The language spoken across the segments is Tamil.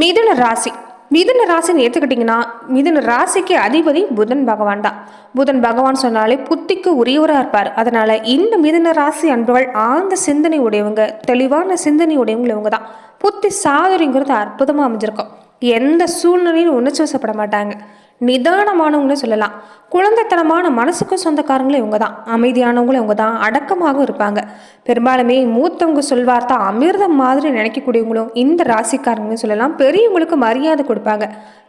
மிதுன ராசி. மிதுன ராசின்னு எடுத்துக்கிட்டிங்கன்னா மிதுன ராசிக்கு அதிபதி புதன் பகவான் தான். புதன் பகவான் சொன்னாலே புத்திக்கு உரியவராக இருப்பார். அதனால் இந்த மிதுன ராசி அன்புகள் ஆழ்ந்த சிந்தனை உடையவங்க தெளிவான சிந்தனை உடையவங்க இவங்க தான். புத்தி சாதுரிங்கிறது அற்புதமாக அமைஞ்சிருக்கும். எந்த சூழ்நிலையும் உணர்ச்சி வசப்பட மாட்டாங்க. நிதானமானவங்களும் சொல்லலாம். குழந்தைத்தனமான மனசுக்கும் சொந்தக்காரங்களும் இவங்க தான் அமைதியானவங்களும் இவங்க தான் அடக்கமாகவும் இருப்பாங்க. பெரும்பாலுமே மூத்தவங்க சொல்வார்த்தா அமிர்தம் மாதிரி நினைக்கக்கூடியவங்களும் இந்த ராசிக்காரங்கன்னு சொல்லலாம். பெரியவங்களுக்கு மரியாதை கொடுப்பாங்க.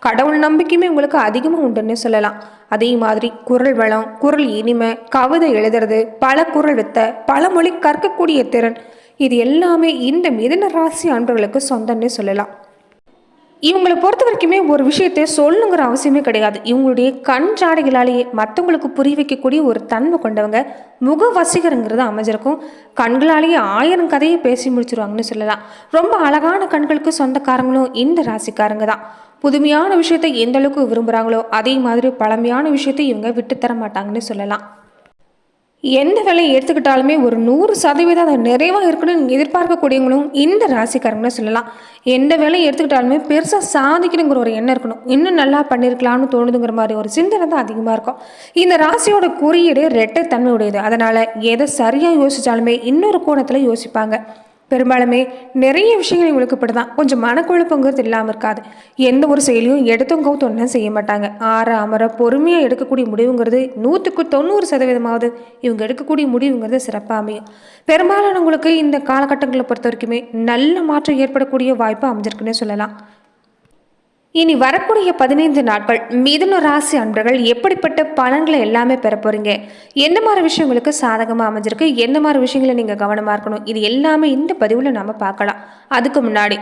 கடவுள் நம்பிக்கையுமே உங்களுக்கு அதிகமாக உண்டுன்னு சொல்லலாம். அதே மாதிரி குரல் வளம் குரல் இனிமை கவிதை எழுதுறது பல குரல் வித்த பல மொழி கற்கக்கூடிய திறன் இது எல்லாமே இந்த மிதன ராசி அன்பர்களுக்கு சொந்தம்னே சொல்லலாம். இவங்களை பொறுத்த வரைக்குமே ஒரு விஷயத்தை சொல்லணுங்கிற அவசியமே கிடையாது. இவங்களுடைய கண் ஜாடைகளாலேயே மற்றவங்களுக்கு புரிய வைக்கக்கூடிய ஒரு தன்மை கொண்டவங்க முக வசீகரங்கிறது அமைஞ்சிருக்கும். கண்களாலேயே ஆயிரம் கதையை பேசி முடிச்சிருவாங்கன்னு சொல்லலாம். ரொம்ப அழகான கண்களுக்கு சொந்தக்காரங்களும் இந்த ராசிக்காரங்க தான். புதுமையான விஷயத்தை எந்த அளவுக்கு விரும்புகிறாங்களோ அதே மாதிரி பழமையான விஷயத்தை இவங்க விட்டுத்தர தர மாட்டாங்கன்னு சொல்லலாம். எந்த வேலையை எடுத்துக்கிட்டாலுமே ஒரு நூறு சதவீதம் அதை நிறைவாக இருக்கணும்னு எதிர்பார்க்கக்கூடியவங்களும் இந்த ராசிக்காரங்கன்னு சொல்லலாம். எந்த வேலையை எடுத்துக்கிட்டாலுமே பெருசாக சாதிக்கணுங்கிற ஒரு எண்ணம் இருக்கணும். இன்னும் நல்லா பண்ணியிருக்கலாம்னு தோணுதுங்கிற மாதிரி ஒரு சிந்தனை தான் அதிகமாக இருக்கும். இந்த ராசியோட குறியீடு ரெட்டை தன்மையுடையது. அதனால் எதை சரியாக யோசித்தாலுமே இன்னொரு கோணத்தில் யோசிப்பாங்க. பெரும்பாலுமே நிறைய விஷயங்கள் இவங்களுக்கு இப்படி தான் கொஞ்சம் மனக்குழப்பங்கிறது இல்லாமல் இருக்காது. எந்த ஒரு செயலியும் எடுத்தவங்க தொன்னும் செய்ய மாட்டாங்க. ஆற அமர பொறுமையாக எடுக்கக்கூடிய முடிவுங்கிறது நூற்றுக்கு தொண்ணூறு சதவீதமாவது இவங்க எடுக்கக்கூடிய முடிவுங்கிறது சிறப்பாக அமையும். பெரும்பாலானவங்களுக்கு இந்த காலகட்டங்களை பொறுத்த வரைக்குமே நல்ல மாற்றம் ஏற்படக்கூடிய வாய்ப்பு அமைஞ்சிருக்குன்னே சொல்லலாம். இனி வரக்கூடிய பதினைந்து நாட்கள் மிதுன ராசி அன்பர்கள் எப்படிப்பட்ட பலன்களை எல்லாமே பெற போறீங்க? எந்த மாதிரி விஷயங்களுக்கு சாதகமாக அமைஞ்சிருக்கு? எந்த மாதிரி விஷயங்களை நீங்கள் கவனமாக இருக்கணும்? இது எல்லாமே இந்த பதிவில் நம்ம பார்க்கலாம். அதுக்கு முன்னாடி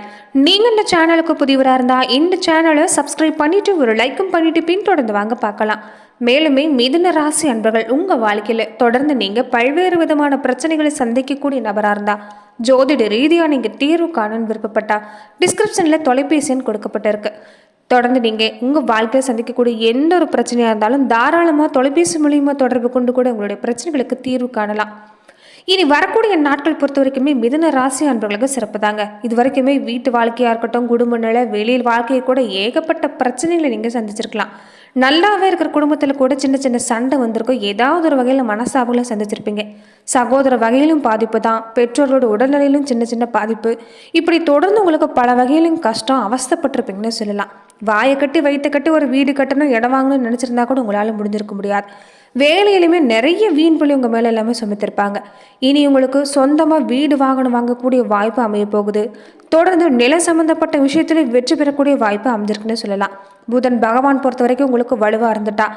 நீங்கள் இந்த சேனலுக்கு புதியவராக இருந்தால் இந்த சேனலை சப்ஸ்கிரைப் பண்ணிவிட்டு ஒரு லைக்கும் பண்ணிவிட்டு பின்தொடர்ந்து வாங்க பார்க்கலாம். மேலுமே மிதுன ராசி அன்பர்கள் உங்கள் வாழ்க்கையில் தொடர்ந்து நீங்கள் பல்வேறு விதமான பிரச்சனைகளை சந்திக்கக்கூடிய நபராக இருந்தால் ஜோதிட ரீதியாக நீங்கள் தீர்வு காணணும்னு விருப்பப்பட்டால் டிஸ்கிரிப்ஷனில் தொலைபேசின்னு கொடுக்கப்பட்டிருக்கு. தொடர்ந்து நீங்கள் உங்கள் வாழ்க்கையில் சந்திக்கக்கூடிய எந்த ஒரு பிரச்சனையாக இருந்தாலும் தாராளமாக தொலைபேசி மூலியமாக தொடர்பு கொண்டு கூட உங்களுடைய பிரச்சனைகளுக்கு தீர்வு காணலாம். இனி வரக்கூடிய நாட்கள் பொறுத்த வரைக்குமே மிதுன ராசி அன்பர்களுக்கு சிறப்பு தாங்க இது வரைக்குமே வீட்டு வாழ்க்கையாக இருக்கட்டும் குடும்ப நிலை வெளியில் வாழ்க்கையை கூட ஏகப்பட்ட பிரச்சனைகளை நீங்கள் சந்திச்சிருக்கலாம். நல்லாவே இருக்கிற குடும்பத்தில் கூட சின்ன சின்ன சண்டை வந்திருக்கும். ஏதாவது ஒரு வகையில் மனசாபங்களை சந்திச்சிருப்பீங்க. சகோதர வகையிலும் பாதிப்பு தான். பெற்றோர்களோட உடல்நிலையிலும் சின்ன சின்ன பாதிப்பு. இப்படி தொடர்ந்து உங்களுக்கு பல வகையிலும் கஷ்டம் அவஸ்தப்பட்டிருப்பீங்கன்னு சொல்லலாம். வாயை கட்டி வயிற்று கட்டி ஒரு வீடு கட்டணும் இடம் வாங்கணும்னு நினச்சிருந்தா கூட உங்களால் முடிஞ்சிருக்க முடியாது. வேலையிலுமே நிறைய வீண் பழி உங்கள் மேலே எல்லாமே சுமத்திருப்பாங்க. இனி உங்களுக்கு சொந்தமாக வீடு வாகனம் வாங்கக்கூடிய வாய்ப்பு அமைய போகுது தொடர்ந்து நில சம்பந்தப்பட்ட விஷயத்துல வெற்றி பெறக்கூடிய வாய்ப்பு அமைஞ்சிருக்குன்னு சொல்லலாம். புதன் பகவான் பொறுத்த வரைக்கும் உங்களுக்கு வலுவாக இருந்துட்டா.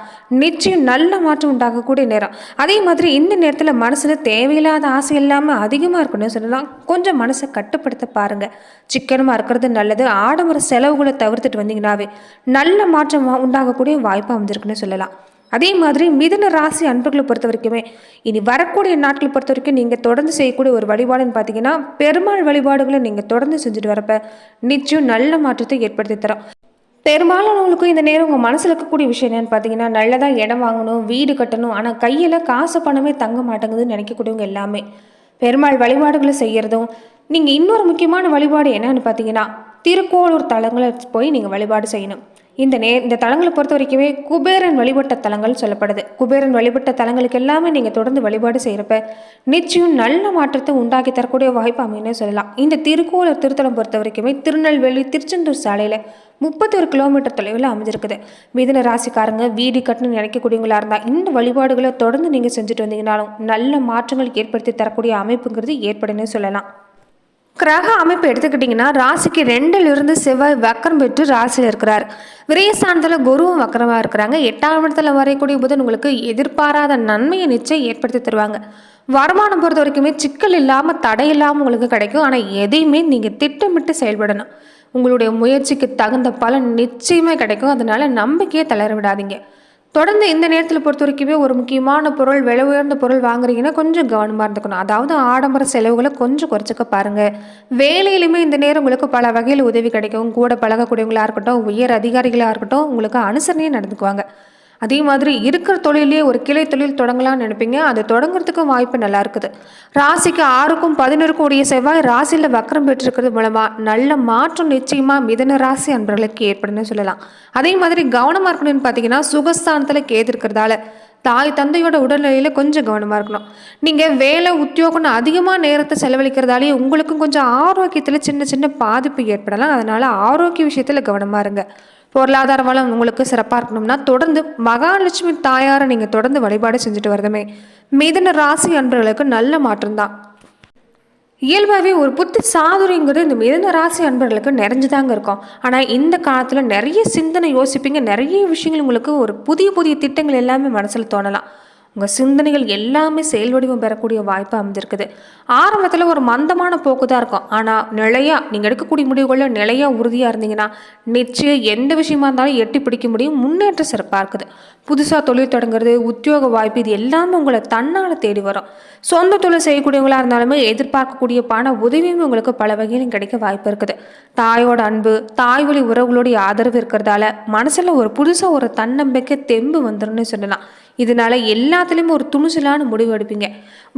நிச்சயம் நல்ல மாற்றம் உண்டாகக்கூடிய நேரம். அதே மாதிரி இந்த நேரத்தில் மனசில் தேவையில்லாத ஆசை இல்லாமல் அதிகமாக இருக்குன்னு சொல்லலாம். கொஞ்சம் மனசை கட்டுப்படுத்த பாருங்கள் சிக்கனமாக இருக்கிறது நல்லது. ஆடம்பர செலவுகளை தவிர்த்துட்டு வந்தீங்கன்னாவே நல்ல மாற்றம் உண்டாகக்கூடிய வாய்ப்பு அமைஞ்சிருக்குன்னு சொல்லலாம். அதே மாதிரி மிதன ராசி அன்புகளை பொறுத்த வரைக்குமே இனி வரக்கூடிய நாட்களை பொறுத்த வரைக்கும் நீங்கள் தொடர்ந்து செய்யக்கூடிய ஒரு வழிபாடுன்னு பார்த்தீங்கன்னா பெருமாள் வழிபாடுகளை நீங்கள் தொடர்ந்து செஞ்சுட்டு வரப்ப நிச்சயம் நல்ல மாற்றத்தை ஏற்படுத்தி தரோம். பெரும்பாலானவங்களுக்கும் இந்த நேரம் உங்கள் மனசில் இருக்கக்கூடிய விஷயம் என்னன்னு பார்த்தீங்கன்னா நல்லதாக இடம் வாங்கணும் வீடு கட்டணும் ஆனால் கையில் காசு பணமே தங்க மாட்டேங்குதுன்னு நினைக்கக்கூடியவங்க எல்லாமே. பெருமாள் வழிபாடுகளை செய்கிறதும் நீங்கள் இன்னொரு முக்கியமான வழிபாடு என்னன்னு பார்த்தீங்கன்னா திருக்கோளூர் தலங்களை போய் நீங்கள் வழிபாடு செய்யணும். இந்த நே இந்த தலங்களை பொறுத்த வரைக்குமே குபேரன் வழிபட்ட தலங்கள் சொல்லப்படுது. குபேரன் வழிபட்ட தலங்களுக்கு எல்லாமே நீங்கள் தொடர்ந்து வழிபாடு செய்கிறப்ப நிச்சயம் நல்ல மாற்றத்தை உண்டாக்கி தரக்கூடிய வாய்ப்பு அமைன்னு சொல்லலாம். இந்த திருக்கோளர் திருத்தலம் பொறுத்த வரைக்குமே திருநெல்வேலி திருச்செந்தூர் சாலையில் முப்பத்தி ஒரு கிலோமீட்டர் தொலைவில் அமைஞ்சிருக்குது. மிதன ராசிக்காரங்க வீடு கட்டணும்னு நினைக்கக்கூடியவங்களா இருந்தால் இந்த வழிபாடுகளை தொடர்ந்து நீங்கள் செஞ்சுட்டு வந்தீங்கனாலும் நல்ல மாற்றங்கள் ஏற்படுத்தி தரக்கூடிய அமைப்புங்கிறது ஏற்படுன்னு சொல்லலாம். கிரக அமைப்பு எடுத்துக்கிட்டிங்கன்னா ராசிக்கு ரெண்டிலிருந்து செவ்வாய் வக்கரம் பெற்று ராசியில் இருக்கிறார். விரயஸ்தானத்தில் குருவும் வக்கரமாக இருக்கிறாங்க. எட்டாம் இடத்துல வரையக்கூடிய புதன் உங்களுக்கு எதிர்பாராத நன்மையை நிச்சயம் ஏற்படுத்தி தருவாங்க. வருமானம் பொறுத்த வரைக்குமே சிக்கல் இல்லாமல் தடை இல்லாமல் உங்களுக்கு கிடைக்கும். ஆனால் எதையுமே நீங்கள் திட்டமிட்டு செயல்படணும். உங்களுடைய முயற்சிக்கு தகுந்த பலன் நிச்சயமே கிடைக்கும். அதனால நம்பிக்கையை தளர விடாதீங்க. தொடர்ந்து இந்த நேரத்தில் பொறுத்த வரைக்குமே ஒரு முக்கியமான பொருள் விலை உயர்ந்த பொருள் வாங்குறீங்கன்னா கொஞ்சம் கவனமாக இருந்துக்கணும். அதாவது ஆடம்பர செலவுகளை கொஞ்சம் குறைச்சிக்க பாருங்கள் வேலையிலுமே இந்த நேரம் உங்களுக்கு பல வகையில் உதவி கிடைக்கும். கூட பழகக்கூடியவங்களாக இருக்கட்டும் உயர் அதிகாரிகளாக இருக்கட்டும் உங்களுக்கு அனுசரணையே நடந்துக்குவாங்க. அதே மாதிரி இருக்கிற தொழிலே ஒரு கிளை தொழில் தொடங்கலாம்னு நினைப்பீங்க. அது தொடங்குறதுக்கும் வாய்ப்பு நல்லா இருக்குது. ராசிக்கு ஆறுக்கும் பதினொருக்கும் உடைய செவ்வாய் ராசியில் வக்கரம் பெற்றிருக்கிறது மூலமாக நல்ல மாற்றம் நிச்சயமாக மிதன ராசி அன்பர்களுக்கு ஏற்படும்னு சொல்லலாம். அதே மாதிரி கவனமாக இருக்கணும்னு பார்த்தீங்கன்னா சுகஸ்தானத்தில் கேது இருக்கிறதால தாய் தந்தையோட உடல்நிலையில் கொஞ்சம் கவனமாக இருக்கணும். நீங்கள் வேலை உத்தியோகம்னு அதிகமாக நேரத்தை செலவழிக்கிறதாலே உங்களுக்கும் கொஞ்சம் ஆரோக்கியத்தில் சின்ன சின்ன பாதிப்பு ஏற்படலாம். அதனால் ஆரோக்கிய விஷயத்தில் கவனமாக இருங்க. பொருளாதார வளம் உங்களுக்கு சிறப்பாக இருக்கணும்னா தொடர்ந்து மகாலட்சுமி தாயாரை நீங்கள் தொடர்ந்து வழிபாடு செஞ்சுட்டு வரதுமே மிதன ராசி அன்பர்களுக்கு நல்ல மாற்றம்தான் இயல்பாகவே ஒரு புத்தி சாதுரியங்கிறது இந்த மிதன ராசி அன்பர்களுக்கு நிறைஞ்சுதாங்க இருக்கும். ஆனால் இந்த காலத்தில் நிறைய சிந்தனை யோசிப்பீங்க. நிறைய விஷயங்கள் உங்களுக்கு ஒரு புதிய புதிய திட்டங்கள் எல்லாமே மனசில் தோணலாம். உங்கள் சிந்தனைகள் எல்லாமே செயல் வடிவம் பெறக்கூடிய வாய்ப்பு அமைஞ்சிருக்குது. ஆரம்பத்தில் ஒரு மந்தமான போக்கு தான் இருக்கும். ஆனால் நிலையாக நீங்கள் எடுக்கக்கூடிய முடிவுகளில் நிலையாக உறுதியாக இருந்தீங்கன்னா நிச்சயம் எந்த விஷயமா இருந்தாலும் எட்டி பிடிக்க முடியும். முன்னேற்றம் சிறப்பாக இருக்குது. புதுசாக தொழில் தொடங்குறது உத்தியோக வாய்ப்பு இது எல்லாமே உங்களை தன்னால் தேடி வரும். சொந்த தொழில் செய்யக்கூடியவங்களாக இருந்தாலுமே எதிர்பார்க்கக்கூடிய பண உதவியும் உங்களுக்கு பல வகையிலும் கிடைக்க வாய்ப்பு இருக்குது. தாயோட அன்பு தாய் வழி உறவுகளுடைய ஆதரவு இருக்கிறதால மனசில் ஒரு புதுசாக ஒரு தன்னம்பிக்கை தெம்பு வந்துடும் சொல்லலாம். இதனால எல்லாத்துலேயுமே ஒரு துணிச்சலான முடிவு எடுப்பீங்க.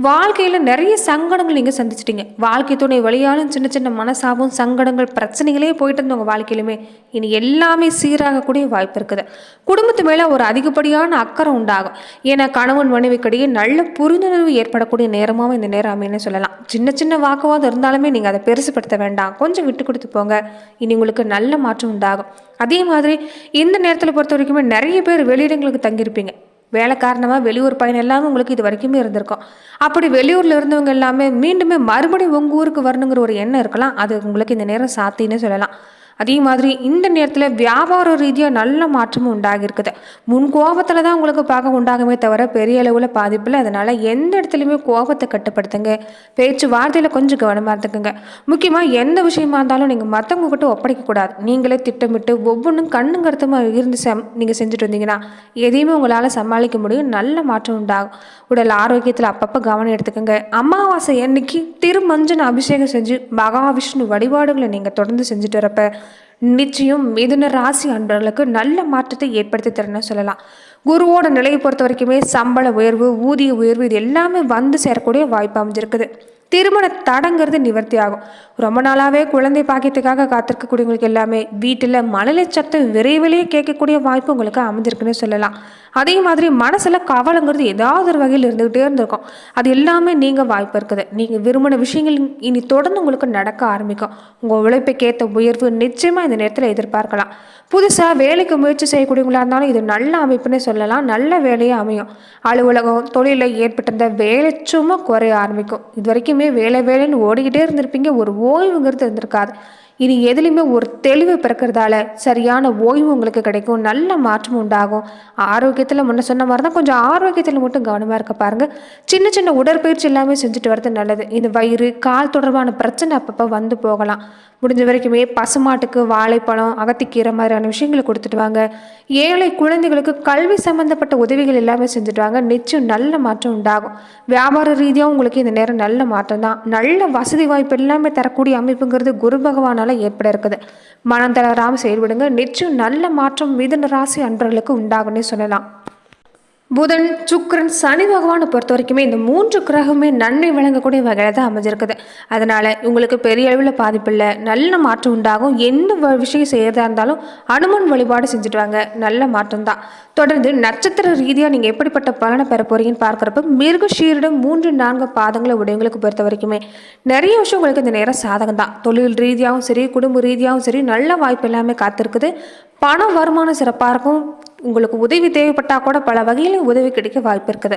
வாழ்க்கையில் நிறைய சங்கடங்கள் நீங்கள் சந்திச்சிட்டீங்க. வாழ்க்கை துணை வழியாலும் சின்ன சின்ன மனசாகவும் சங்கடங்கள் பிரச்சனைகளே போயிட்டு இருந்தவங்க வாழ்க்கையிலுமே இனி எல்லாமே சீராகக்கூடிய வாய்ப்பு இருக்குது. குடும்பத்து மேலே ஒரு அதிகப்படியான அக்கறை உண்டாகும். ஏன்னா கணவன் மனைவிக்கிடையே நல்ல புரிந்துணர்வு ஏற்படக்கூடிய நேரமாகவும் இந்த நேரம் அமைன்னு சொல்லலாம். சின்ன சின்ன வாக்குவாதம் இருந்தாலுமே நீங்கள் அதை பெருசுப்படுத்த வேண்டாம். கொஞ்சம் விட்டு கொடுத்து போங்க. இனி உங்களுக்கு நல்ல மாற்றம் உண்டாகும். அதே மாதிரி இந்த நேரத்தில் பொறுத்த வரைக்குமே நிறைய பேர் வெளியிடங்களுக்கு தங்கியிருப்பீங்க. வேலை காரணமாக வெளியூர் பயணம் எல்லாமே உங்களுக்கு இது வரைக்குமே இருந்திருக்கும். அப்படி வெளியூரில் இருந்தவங்க எல்லாமே மீண்டுமே மறுபடியும் உங்கள் ஊருக்கு வரணுங்கிற ஒரு எண்ணம் இருக்கலாம். அது உங்களுக்கு இந்த நேரம் சாத்தின்னு சொல்லலாம். அதே மாதிரி இந்த நேரத்தில் வியாபார ரீதியாக நல்ல மாற்றமும் உண்டாகிருக்குது முன் கோபத்தில் தான் உங்களுக்கு பார்க்க உண்டாகுமே தவிர பெரிய அளவில் பாதிப்பில் அதனால் எந்த இடத்துலையுமே கோபத்தை கட்டுப்படுத்துங்க. பேச்சு வார்த்தையில் கொஞ்சம் கவனமாக இருந்துக்குங்க. முக்கியமாக எந்த விஷயமா இருந்தாலும் நீங்கள் மற்றவங்க கிட்ட ஒப்படைக்கக்கூடாது நீங்களே திட்டமிட்டு ஒவ்வொன்றும் கண்ணும் கருத்துமாக இருந்து செம் நீங்கள் செஞ்சுட்டு வந்தீங்கன்னா எதையுமே உங்களால் சமாளிக்க முடியும். நல்ல மாற்றம் உண்டாகும். உடல் ஆரோக்கியத்தில் அப்பப்போ கவனம் எடுத்துக்கோங்க. அமாவாசை அன்னைக்கு திருமஞ்சன் அபிஷேகம் செஞ்சு மகாவிஷ்ணு வழிபாடுகளை நீங்கள் தொடர்ந்து செஞ்சுட்டு வரப்ப நிச்சயம் மிதுன ராசி அன்பர்களுக்கு நல்ல மாற்றத்தை ஏற்படுத்தி தரணும்னு சொல்லலாம். குருவோட நிலையை பொறுத்த வரைக்குமே சம்பள உயர்வு ஊதிய உயர்வு இது எல்லாமே வந்து சேரக்கூடிய வாய்ப்பு அமைஞ்சிருக்குது. திருமண தடங்கிறது நிவர்த்தி ஆகும். ரொம்ப நாளாகவே குழந்தை பாக்கியத்துக்காக காத்திருக்கக்கூடியவங்களுக்கு எல்லாமே வீட்டில் மழலை சத்தம் விரைவிலேயே கேட்கக்கூடிய வாய்ப்பு உங்களுக்கு அமைஞ்சிருக்குன்னு சொல்லலாம். அதே மாதிரி மனசில் கவலைங்கிறது ஏதாவது ஒரு வகையில் இருந்துக்கிட்டே இருந்திருக்கும். அது எல்லாமே நீங்கள் வாய்ப்பு இருக்குது. நீங்கள் விரும்பின விஷயங்கள் இனி தொடர்ந்து உங்களுக்கு நடக்க ஆரம்பிக்கும். உங்கள் உழைப்புக்கேற்ற உயர்வு நிச்சயமாக இந்த நேரத்தில் எதிர்பார்க்கலாம். புதுசாக வேலைக்கு முயற்சி செய்யக்கூடியவங்களா இருந்தாலும் இது நல்ல அமைப்புன்னு சொல்லலாம். நல்ல வேலையே அமையும். அலுவலகம் தொழிலில் ஏற்பட்டிருந்த வேலை சும்மா குறைய ஆரம்பிக்கும். இது வரைக்குமே வேலை வேலைன்னு ஓடிக்கிட்டே இருந்திருப்பீங்க. ஒரு ஓய்வுங்கிறது இருந்திருக்காது. இனி எதுலேயுமே ஒரு தெளிவு பிறக்கிறதால சரியான ஓய்வு உங்களுக்கு கிடைக்கும். நல்ல மாற்றம் உண்டாகும். ஆரோக்கியத்தில் முன்ன சொன்ன மாதிரி தான் கொஞ்சம் ஆரோக்கியத்தில் மட்டும் கவனமாக இருக்க பாருங்கள் சின்ன சின்ன உடற்பயிற்சி எல்லாமே செஞ்சுட்டு வரது நல்லது. இந்த வயிறு கால் தொடர்பான பிரச்சனை அப்பப்போ வந்து போகலாம். முடிஞ்ச வரைக்குமே பசுமாட்டுக்கு வாழைப்பழம் அகத்திக்கீரை மாதிரியான விஷயங்களை கொடுத்துட்டு வாங்க. ஏழை குழந்தைகளுக்கு கல்வி சம்மந்தப்பட்ட உதவிகள் எல்லாமே செஞ்சுட்டு வாங்க. நிச்சயம் நல்ல மாற்றம் உண்டாகும். வியாபார ரீதியாக உங்களுக்கு இந்த நேரம் நல்ல மாற்றம் தான் நல்ல வசதி வாய்ப்பு எல்லாமே தரக்கூடிய அமைப்புங்கிறது குரு பகவானால் ஏற்பட இருக்குது. மனம் தளராமல் செயல்படுங்க. நிச்சயம் நல்ல மாற்றம் மிதுன ராசி அன்பர்களுக்கு உண்டாகும்னே சொல்லலாம். புதன் சுக்ரன் சனி பகவானை பொறுத்த வரைக்குமே இந்த மூன்று கிரகமே நன்மை வழங்கக்கூடிய வகையில் தான் அமைஞ்சிருக்குது. அதனால் உங்களுக்கு பெரிய அளவில் பாதிப்பில்லை. நல்ல மாற்றம் உண்டாகும். எந்த வ- விஷயம் செய்கிறதா இருந்தாலும் அனுமன் வழிபாடு செஞ்சுட்டு வாங்க. நல்ல மாற்றம் தான். தொடர்ந்து நட்சத்திர ரீதியாக நீங்கள் எப்படிப்பட்ட பலனை பெற போறீங்கன்னு பார்க்குறப்ப மிருகஷீரிடம் மூன்று நான்கு பாதங்களை உடையவங்களுக்கு பொறுத்த வரைக்குமே நிறைய விஷயம் உங்களுக்கு இந்த நேரம் சாதகம் தான். தொழில் ரீதியாகவும் சரி குடும்ப ரீதியாகவும் சரி நல்ல வாய்ப்பு எல்லாமே காத்திருக்குது. பணம் வருமானம் சிறப்பாக இருக்கும் உங்களுக்கு உதவி தேவைப்பட்டால் கூட பல வகையில் உதவி கிடைக்க வாய்ப்பு இருக்குது.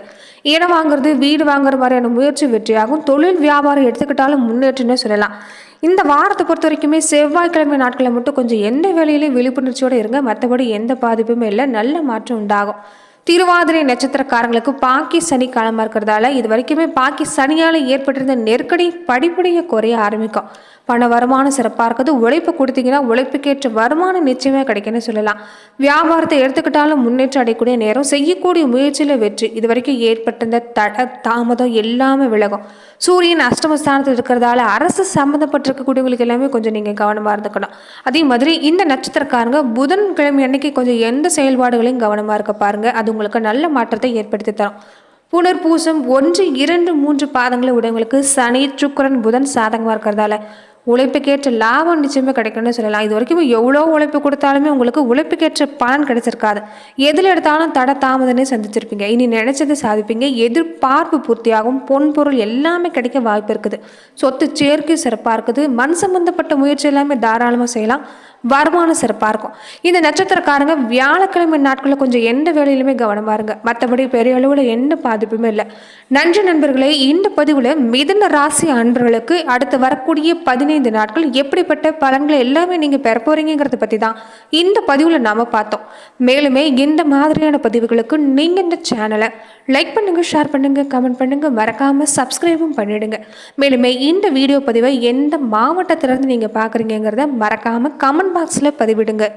இடம் வாங்குறது வீடு வாங்குற மாதிரியான முயற்சி வெற்றியாகும். தொழில் வியாபாரம் எடுத்துக்கிட்டாலும் முன்னேற்றம்னே சொல்லலாம். இந்த வாரத்தை பொறுத்த வரைக்குமே செவ்வாய்க்கிழமை நாட்களில் மட்டும் கொஞ்சம் எந்த வேலையிலையும் விழிப்புணர்ச்சியோடு இருங்க. மற்றபடி எந்த பாதிப்புமே இல்லை. நல்ல மாற்றம் உண்டாகும். திருவாதிரை நட்சத்திரக்காரங்களுக்கு பாக்கி சனி காலமாக இருக்கிறதால இது வரைக்குமே பாக்கி சனியால் ஏற்பட்டிருந்த நெருக்கடி படிப்படியாக குறைய ஆரம்பிக்கும். பண வருமானம் சிறப்பாக இருக்குது. உழைப்பு கொடுத்தீங்கன்னா உழைப்புக்கேற்ற வருமானம் நிச்சயமாக கிடைக்கும்னு சொல்லலாம். வியாபாரத்தை எடுத்துக்கிட்டாலும் முன்னேற்றம் அடையக்கூடிய நேரம். செய்யக்கூடிய முயற்சியில் வெற்றி. இது வரைக்கும் ஏற்பட்ட இந்த தட தாமதம் எல்லாமே விலகும். சூரியன் அஷ்டமஸ்தானத்தில் இருக்கிறதால அரசு சம்மந்தப்பட்டிருக்கக்கூடியவங்களுக்கு எல்லாமே கொஞ்சம் நீங்கள் கவனமாக இருந்துக்கணும். அதே மாதிரி இந்த நட்சத்திரக்காரங்க புதன்கிழமை அன்னைக்கு கொஞ்சம் எந்த செயல்பாடுகளையும் கவனமாக இருக்க பாருங்கள் அது உங்களுக்கு நல்ல மாற்றத்தை ஏற்படுத்தி தரும். புனர்பூசம் ஒன்று இரண்டு மூன்று பாதங்களை உடையவங்களுக்கு சனி சுக்கரன் புதன் சாதகமாக இருக்கிறதால உழைப்புக்கேற்ற லாபம் நிச்சயமே கிடைக்கும்னு சொல்லலாம். இது வரைக்கும் எவ்வளோ உழைப்பு கொடுத்தாலுமே உங்களுக்கு உழைப்புக்கேற்ற பலன் கிடைச்சிருக்காது. எதில் எடுத்தாலும் தட தாமதனே சந்திச்சிருப்பீங்க. இனி நினைச்சதை சாதிப்பீங்க. எதிர்பார்ப்பு பூர்த்தியாகும். பொன் பொருள் எல்லாமே கிடைக்க வாய்ப்பு இருக்குது. சொத்து சேர்க்கை சிறப்பாக இருக்குது. மண் சம்பந்தப்பட்ட முயற்சி எல்லாமே தாராளமாக செய்யலாம். வருமானம் சிறப்பாக இருக்கும். இந்த நட்சத்திரக்காரங்க வியாழக்கிழமை நாட்களில் கொஞ்சம் எந்த வேலையிலுமே கவனமாக இருங்க. மற்றபடி பெரிய அளவில் எந்த பாதிப்புமே இல்லை. நன்றி நண்பர்களே இந்த பதிவில் மிதுன ராசி அன்பர்களுக்கு அடுத்து வரக்கூடிய பதினைந்து நாட்கள் எப்படிப்பட்ட பலன்களை எல்லாமே நீங்கள் பெற போகிறீங்கிறத பற்றி தான் இந்த பதிவில் நாம் பார்த்தோம். மேலுமே இந்த மாதிரியான பதிவுகளுக்கு நீங்கள் இந்த சேனலை லைக் பண்ணுங்கள் ஷேர் பண்ணுங்கள் கமெண்ட் பண்ணுங்கள் மறக்காமல் சப்ஸ்கிரைபும் பண்ணிவிடுங்க மேலுமே இந்த வீடியோ பதிவை எந்த மாவட்டத்திலேருந்து நீங்கள் பார்க்குறீங்கிறத மறக்காமல் கமெண்ட் பாக்ஸில் பதிவிடுங்க.